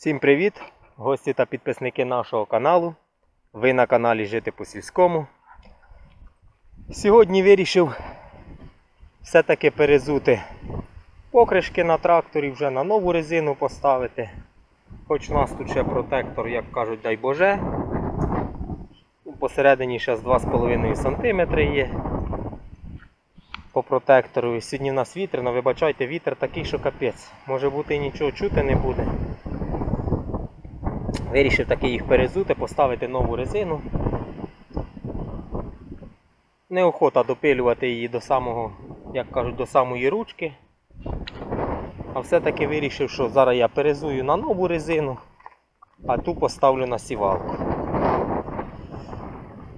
Всім привіт, гості та підписники нашого каналу. Ви на каналі Жити по сільському. Сьогодні вирішив все-таки перезути покришки на тракторі, вже на нову резину поставити. Хоч у нас тут ще протектор, як кажуть, дай Боже. Посередині ще з 2,5 см є по протектору. Сьогодні в нас вітер, але вибачайте, вітер такий, що капець. Може бути і нічого чути не буде. Вирішив таки їх перезути, поставити нову резину. Неохота допилювати її до самого, як кажуть, до самої ручки. А все-таки вирішив, що зараз я перезую на нову резину, а ту поставлю на сівалку.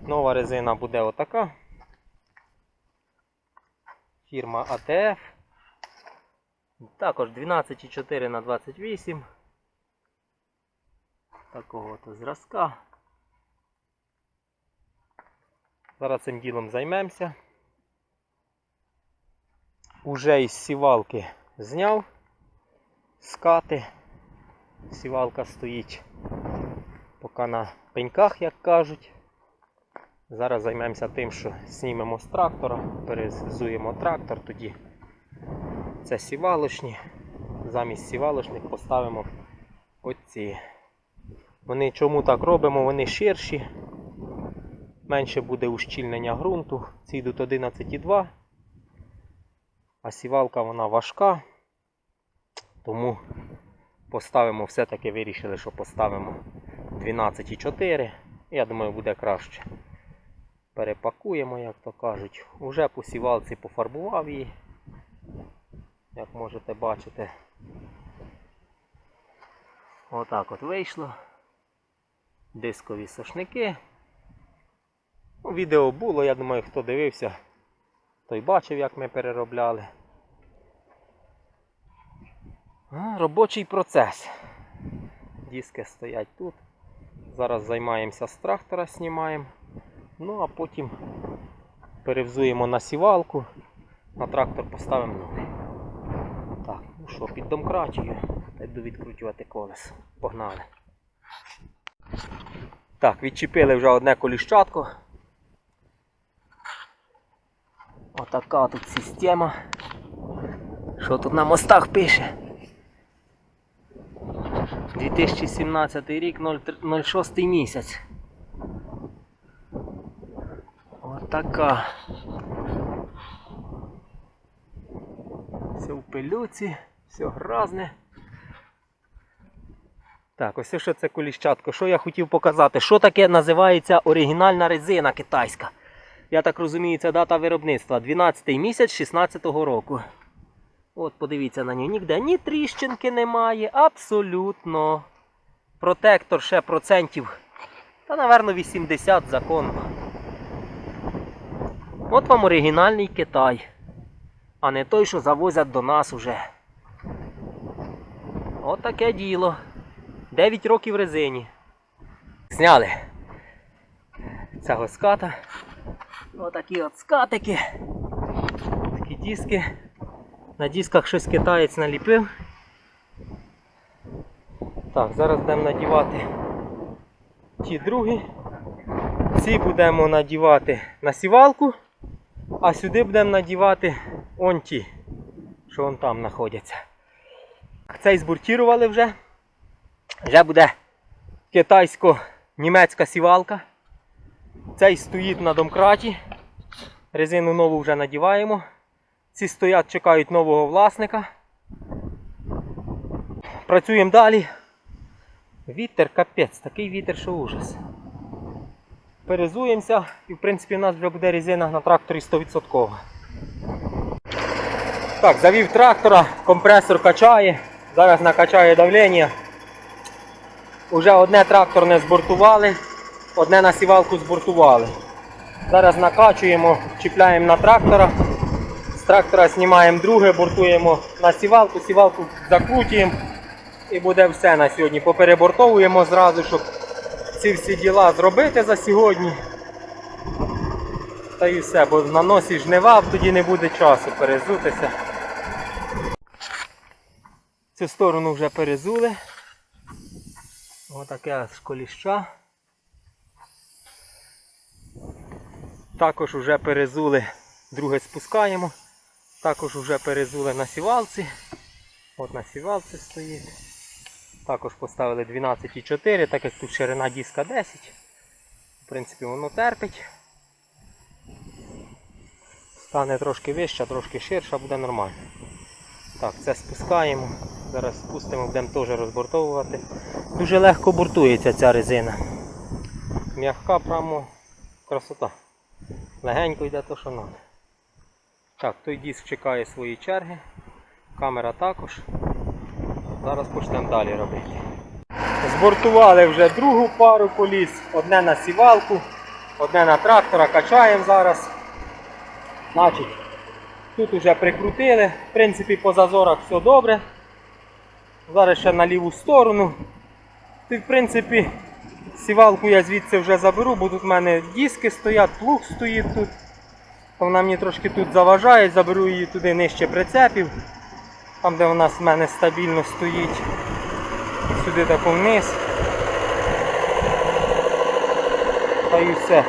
Нова резина буде отака. Фірма АТФ. Також 12,4 на 28 такого то зразка. Зараз цим ділом займемося. Уже із сівалки зняв скати. Сівалка стоїть поки на пеньках, як кажуть. Зараз займемося тим, що знімемо з трактора, перезуємо трактор, тоді це сівалочні. Замість сівалочних поставимо оці. Вони чому так робимо? Вони ширші, менше буде ущільнення ґрунту. Ці йдуть 11,2, а сівалка вона важка, тому поставимо, все-таки вирішили, що поставимо 12,4. Я думаю, буде краще. Перепакуємо, як то кажуть. Уже по сівалці пофарбував її, як можете бачити. Отак от вийшло дискові сошники. Ну, відео було, я думаю, хто дивився, той бачив, як ми переробляли. Робочий процес. Диски стоять тут. Зараз займаємося з трактора, знімаємо. Ну а потім перевзуємо на сівалку, на трактор поставимо новий. Так, ну що, під домкратію. Та йду відкручувати колесо. Погнали. Так, відчепили вже одне коліщатко. Отака тут система. Що тут на мостах пише? 2017 рік 06 місяць. Отака. Все в пилюці, все гразне. Так, ось що це коліщатко. Що я хотів показати? Що таке називається оригінальна резина китайська? Я так розумію, це дата виробництва 12 місяць 16-го року. От, подивіться на нього. Ніде ні тріщинки немає, абсолютно. Протектор ще процентів. Та, напевно, 80 законно. От вам оригінальний Китай. А не той, що завозять до нас уже. От таке діло. 9 років резині. Зняли цього ската. Отакі от скатики. Такі диски. На дисках щось китаєць наліпив. Так, зараз будемо надівати ті другі. Ці будемо надівати на сівалку, а сюди будемо надівати он ті, що вон там знаходяться. Цей збуртірували вже. Вже буде китайсько-німецька сівалка. Цей стоїть на домкраті. Резину нову вже надіваємо. Ці стоять, чекають нового власника. Працюємо далі. Вітер капець, такий вітер, що ужас. Перезуємося і в принципі у нас вже буде резина на тракторі 100%. Так, завів трактора, компресор качає, зараз накачає давлення. Уже одне тракторне збортували, одне на сівалку збортували. Зараз накачуємо, чіпляємо на трактора. З трактора знімаємо друге, бортуємо на сівалку, сівалку закрутуємо і буде все на сьогодні. Поперебортовуємо зразу, щоб ці всі діла зробити за сьогодні. Та і все, бо на носі жнива, тоді не буде часу перезутися. Цю сторону вже перезули. Отаке з коліща. Також вже перезули, друге спускаємо. Також вже перезули на сівалці. От на сівалці стоїть. Також поставили 12,4, так як тут ширина диска 10. В принципі, воно терпить. Стане трошки вища, трошки ширша, буде нормально. Так, це спускаємо. Зараз спустимо, будемо теж розбортовувати. Дуже легко буртується ця резина. М'яка прямо красота. Легенько йде то, що треба. Так, той диск чекає свої черги. Камера також. Зараз почнемо далі робити. Збортували вже другу пару коліс. Одне на сівалку, одне на трактора. Качаємо зараз. Значить, тут вже прикрутили. В принципі, по зазорах все добре. Зараз ще на ліву сторону. І в принципі, сівалку я звідси вже заберу, бо тут в мене диски стоять, плуг стоїть тут. Вона мені трошки тут заважає, заберу її туди нижче прицепів. Там, де вона з мене стабільно стоїть. Сюди тако вниз. Та й все.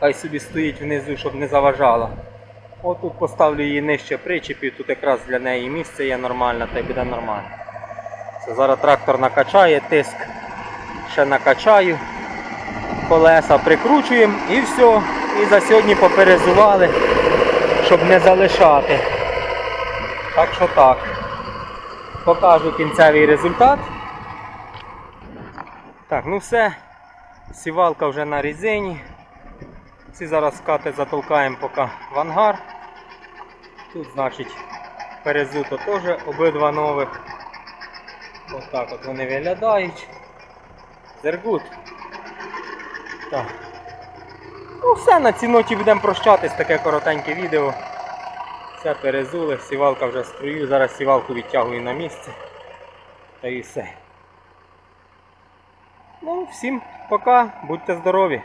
Хай собі стоїть внизу, щоб не заважала. Отут поставлю її нижче причепів, тут якраз для неї місце є нормальне, та й буде нормально. Це зараз трактор накачає, тиск ще накачаю, колеса прикручуємо і все. І за сьогодні поперезували, щоб не залишати. Так що так. Покажу кінцевий результат. Так, ну все. Сівалка вже на резині. Ці зараз скати затолкаємо поки в ангар. Тут, значить, перезуто теж обидва нових. Ось так от вони виглядають. Зергут. Ну все, на цій ноті будемо прощатись, таке коротеньке відео. Все перезули, сівалка вже струю, зараз сівалку відтягую на місце. Та і все. Ну, всім пока, будьте здорові!